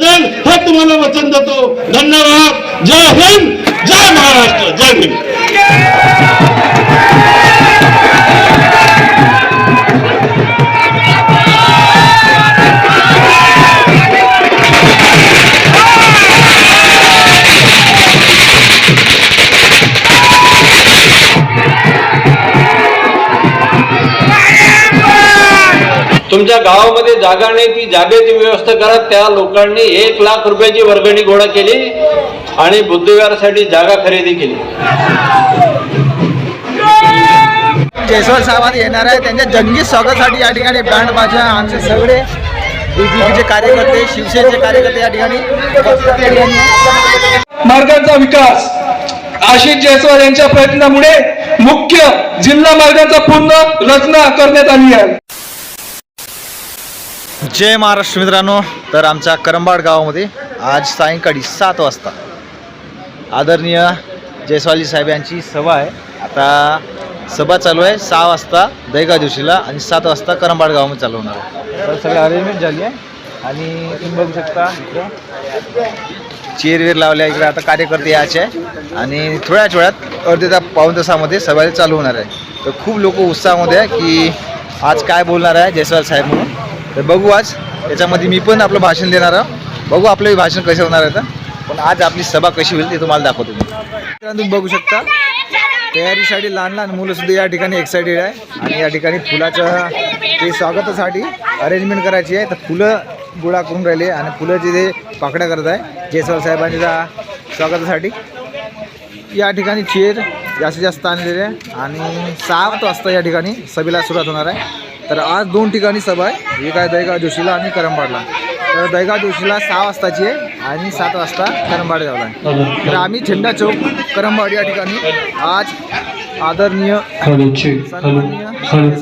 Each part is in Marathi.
हे तुम्हाला वचन देतो. धन्यवाद. जय हिंद जय महाराष्ट्र जय हिंद. तुमच्या गावामध्ये जागा नाही ती जागेची व्यवस्था करा. त्या लोकांनी एक लाख रुपयाची वर्गणी गोळा केली आणि बुद्धविहारासाठी जागा खरेदी केली. जयस्वाल साहेबांनी येणार आहे. त्यांच्या जंगी स्वागतासाठी या ठिकाणी बँड बाजा आमचे सगळे बीजेपीचे कार्यकर्ते शिवसेनेचे कार्यकर्ते या ठिकाणी मार्गांचा विकास. आशिष जयस्वाल यांच्या प्रयत्नामुळे मुख्य जिल्हा मार्गांचा पूर्ण रचना करण्यात आली आहे. जय महाराष्ट्र मित्रांनो. तर आमच्या करंबाड गावामध्ये आज सायंकाळी सात वाजता आदरणीय जयस्वाली साहेब यांची सभा आहे. आता सभा चालू आहे. सहा वाजता दहीगाव दिवशीला आणि सात वाजता करंबाड गावामध्ये चालू होणार आहे. तर सगळी अरेंजमेंट झाली आहे. आणि तुम्ही बघू शकता इकडे. चेअर वेर लावल्या इकडे. आता कार्यकर्ते यायचे आहे. आणि थोड्याच वेळात अर्ध्या तास पाऊण तासामध्ये सभा चालू होणार आहे. तर खूप लोक उत्साहामध्ये आहे की आज काय बोलणार आहे जयस्वाल साहेब म्हणून. तर बघू आज. याच्यामध्ये मी पण आपलं भाषण देणार आहे. बघू आपलं भाषण कसं होणार आहे तर. पण आज आपली सभा कशी होईल ते तुम्हाला दाखवतो तुम्ही बघू शकता तयारीसाठी लहान लहान मुलं सुद्धा या ठिकाणी एक्सायटेड आहे. आणि या ठिकाणी फुलाचं ते स्वागतासाठी अरेंजमेंट करायची आहे तर फुलं गोळा करून राहिले आणि फुलाचे ते पाकड्या करत आहे. जयसवाल साहेबांच्या स्वागतासाठी. या ठिकाणी चेअर जास्तीत जास्त आणलेले आहे. आणि सात वाजता या ठिकाणी सभेला सुरुवात होणार आहे. तर आज दोन ठिकाणी सभा आहे. एक आहे दहीगाव जोशीला आणि करंबाडला. तर दहीगाव जोशीला सहा वाजताची आहे आणि सात वाजता करंबाड गावला आहे तर आम्ही झेंडा चौक करंबाड या ठिकाणी आज आदरणीय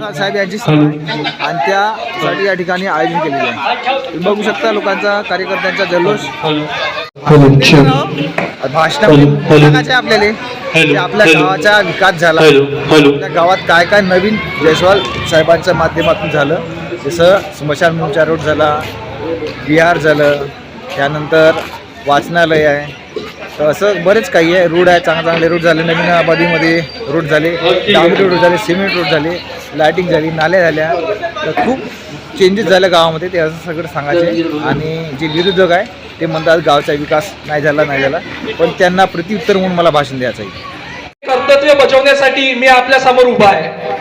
साहेब यांची. आणि त्यासाठी या ठिकाणी आयोजन केलेलं आहे. तुम्ही बघू शकता लोकांचा कार्यकर्त्यांचा जल्लोष. सांगायचे आपल्याला. आपल्या गावाचा विकास झाला. आपल्या गावात काय काय नवीन जयस्वाल साहेबांच्या माध्यमातून झालं? जसं स्मशानभूमीचा रोड झाला विहार झालं त्यानंतर वाचनालय आहे. तर असं बरेच काही आहे. रोड आहे चांगले चांगले रोड झाले. नवीन आबादीमध्ये रोड झाले. डांबरी रोड झाले सिमेंट रोड झाले लायटिंग झाली नाल्या झाल्या. तर खूप चेंजेस झाल्या गावामध्ये ते असं सगळं सांगायचे. आणि जे विरोधक आहे ते म्हणतात गावचा विकास नाही झाला नाही झाला. पण त्यांना प्रत्युत्तर म्हणून मला भाषण द्यायचं आहे. कर्तव्य बजावण्यासाठी मी आपल्यासमोर उभा आहे.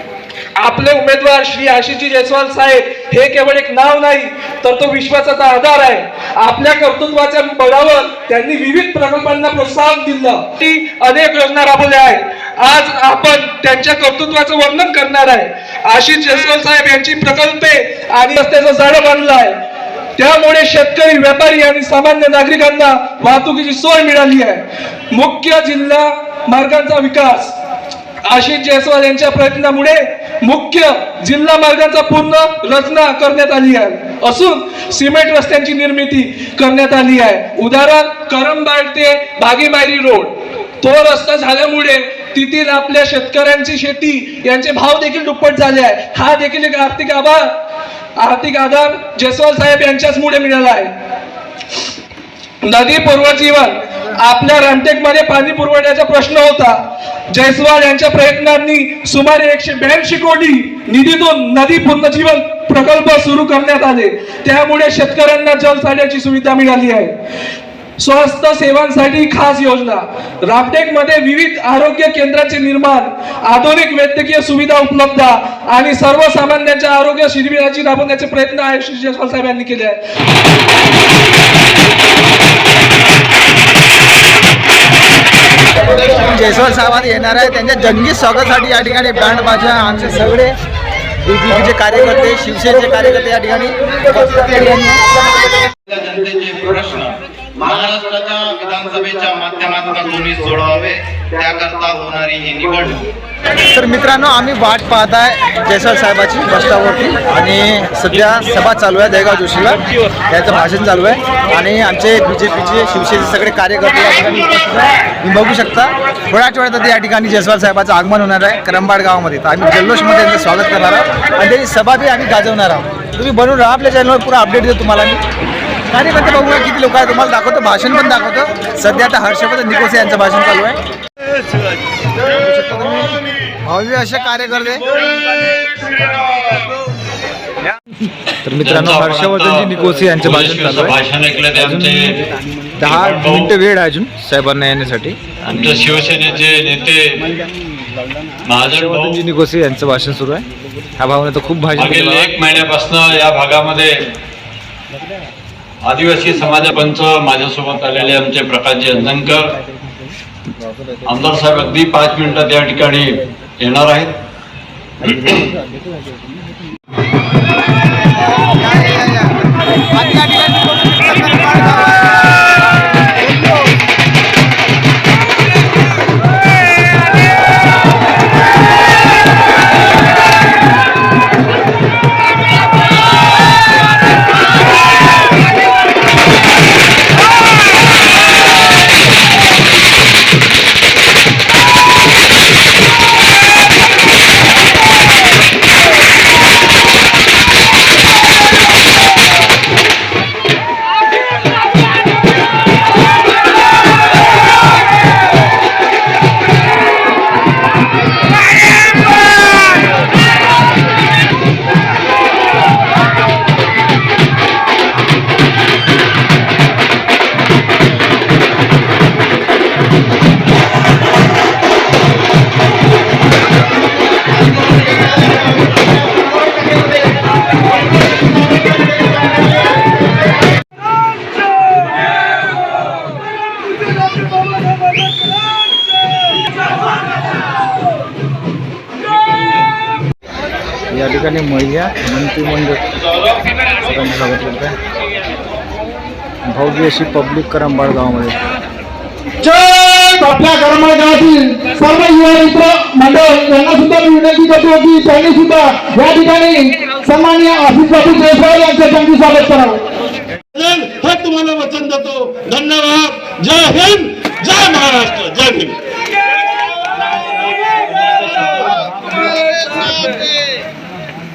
आपले उमेदवार श्री आशिषजी जयस्वाल साहेब हे केवळ एक नाव नाही तर तो विश्वासाचा आधार आहे. आपल्या कर्तृत्वाच्या बळावर त्यांनी विविध प्रकल्पांना प्रोत्साहन दिलं. ती अनेक योजना राबवल्या आहेत. आज आपण त्यांच्या कर्तृत्वाचं वर्णन करणार आहे. आशिष जयस्वाल साहेब यांची प्रकल्पे आणि रस्त्याचं जाळं बांधलं आहे. त्यामुळे शेतकरी व्यापारी आणि सामान्य नागरिकांना वाहतुकीची सोय मिळाली आहे. मुख्य जिल्हा मार्गांचा विकास आशिष जयस्वाल यांच्या प्रयत्नामुळे मुख्य जिल्हा मार्गांचा पूर्ण रचना करण्यात आली आहे. असून सिमेंट रस्त्यांची निर्मिती करण्यात आली आहे. उदाहरण करंबाड ते बागेमारी रोड. तो रस्ता झाल्यामुळे तेथील आपल्या शेतकऱ्यांची शेती यांचे भाव देखील दुप्पट झाले आहे. हा देखील एक आर्थिक आभार आर्थिक आधार जयस्वाल साहेब यांच्याच मुळे मिळाला आहे. नदी पुनर्जीवन आपल्या रामटेकमध्ये पाणी पुरवठ्याचा प्रश्न होता. जयस्वाल यांच्या प्रयत्नांनी सुमारे एकशे ब्याऐंशी कोटी निधीतून नदी पुनर्जीवन प्रकल्प सुरू करण्यात आले. त्यामुळे शेतकऱ्यांना जलसाठ्याची सुविधा मिळाली आहे. स्वास्थ्य सेवांसाठी खास योजना. रामटेकमध्ये विविध आरोग्य केंद्राचे निर्माण आधुनिक वैद्यकीय सुविधा उपलब्ध आणि सर्वसामान्यांच्या आरोग्य शिबिराची राबवण्याचे प्रयत्न आहे श्री जयस्वाल साहेब यांनी केले आहे जयस्वाल साहेबांनी येणार आहे. त्यांच्या जंगी स्वागतासाठी या ठिकाणी बँड बाजा आमचे सगळे बीजेपीचे कार्यकर्ते शिवसेनेचे कार्यकर्ते या ठिकाणी जनतेचे प्रश्न महाराष्ट्राच्या विधानसभेच्या माध्यमातून तुम्ही सोडवावे त्याकरता होणारी ही निवडणूक तर मित्रांनो आम्ही वाट पाहत आहे जयस्वाल साहेबाची बस्तावरती आणि सध्या सभा चालू आहे देगाव जोशीला. त्याचं भाषण चालू आहे. आणि आमचे बी जे पीचे शिवसेनेचे सगळे कार्यकर्ते तुम्ही बघू शकता थोड्याच वेळात या ठिकाणी जयसवाल साहेबाचं आगमन होणार आहे करंबाड गावामध्ये. तर आम्ही जल्लोषमध्ये त्यांचं स्वागत करणार आहोत. आणि त्याची सभा बी आम्ही गाजवणार आहोत. तुम्ही बनवून राहा आपल्या चॅनलवर पुरा अपडेट देतो तुम्हाला मी. कार्यकर्ते बघूया किती लोक आहेत तुम्हाला दाखवतो भाषण पण दाखवतो. सध्या आता हर्षवर्धन निकोसे यांचं भाषण चालू आहे. भव्य असे कार्यकर्ते. तर मित्रांनो हर्षवर्धनजी निकोसे यांचं भाषण चालू आहे. दहा मिनिटं वेळ आहे अजून साहेबांना येण्यासाठी. आमच्या शिवसेनेचे नेते हर्षवर्धनजी निकोसे यांचं भाषण सुरू आहे. ह्या भावने तर खूप भाषण केलं. एक महिन्यापासून या भागामध्ये आदिवासी समाजपंच माझ्यासोबत आलेले आमचे प्रकाशजी अंजनकर. आमदार साहेब अगदी पाच मिनिटात या ठिकाणी येणार आहेत. ठिकाणी महिला मंत्रिमंडळ भव्य अशी पब्लिक करंबाळ गावामध्ये. जय आपल्या करमाळ गावातील सर्व युवा मित्र मंडळ यांना सुद्धा मी विनंती करतो की त्यांनी सुद्धा या ठिकाणी सन्मान्य आशिष बाबू जयस्वाल यांचं त्यांचे स्वागत करावं. हे तुम्हाला वचन देतो. धन्यवाद. जय हिंद. जय महाराष्ट्र. जय हिंद.